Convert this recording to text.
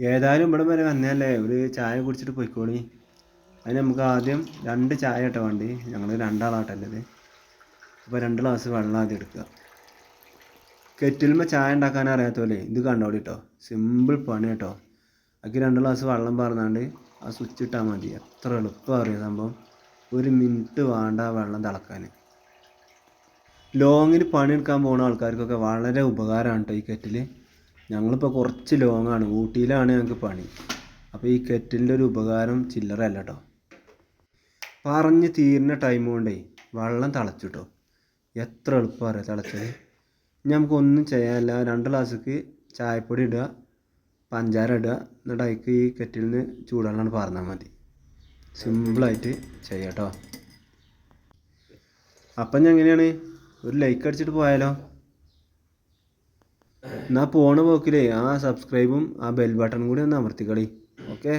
ഏതായാലും ഇവിടെ വരെ വന്നതല്ലേ? ഒരു ചായ കുടിച്ചിട്ട് പോയിക്കോളി. അതിന് നമുക്ക് ആദ്യം രണ്ട് ചായ കേട്ടോ വേണ്ടി? ഞങ്ങൾ രണ്ടാളാട്ടല്ലത് അപ്പോൾ രണ്ട് ഗ്ലാസ് വെള്ളം ആദ്യം എടുക്കുക. കെറ്റിലുമ്പോൾ ചായ ഉണ്ടാക്കാൻ അറിയാത്തോലെ ഇത് കണ്ടോളി കേട്ടോ? സിമ്പിൾ പണി കേട്ടോ. അതിൽ രണ്ട് ഗ്ലാസ് വെള്ളം പറഞ്ഞാണ്ട് ആ സ്വിച്ച് ഇട്ടാൽ മതി. എത്ര എളുപ്പം അറിയാം സംഭവം? ഒരു മിനിറ്റ് വേണ്ട വെള്ളം തിളക്കാൻ ലോങ്ങിന് പണിയെടുക്കാൻ പോകുന്ന ആൾക്കാർക്കൊക്കെ വളരെ ഉപകാരമാണ് കേട്ടോ ഈ കെറ്റിൽ ഞങ്ങളിപ്പോൾ കുറച്ച് ലോങ്ങാണ്. ഊട്ടിയിലാണ് ഞങ്ങൾക്ക് പണി. അപ്പോൾ ഈ കെറ്റിലിന്റെ ഒരു ഉപകാരം ചില്ലറല്ല കേട്ടോ പറഞ്ഞ് തീരുന്ന ടൈം കൊണ്ടേ വെള്ളം തിളച്ചു കേട്ടോ എത്ര എളുപ്പം അറിയാം തിളച്ചത് ഇനി നമുക്കൊന്നും ചെയ്യാനില്ല. രണ്ട് ഗ്ലാസ്സിക്ക് ചായപ്പൊടി ഇടുക പഞ്ചാര ഇടുക എന്നിട്ട് അതിക്ക് ഈ കെറ്റിൽ നിന്ന് ചൂടാണ് പറഞ്ഞാൽ മതി. സിമ്പിളായിട്ട് ചെയ്യാം കേട്ടോ അപ്പം ഞാൻ എങ്ങനെയാണ്? ഒരു ലൈക്ക് അടിച്ചിട്ട് പോയാലോ? എന്നാൽ പോണ പോക്കിലേ ആ സബ്സ്ക്രൈബും ആ ബെൽ ബട്ടൺ കൂടി ഒന്ന് അമർത്തിക്കളി. ഓക്കെ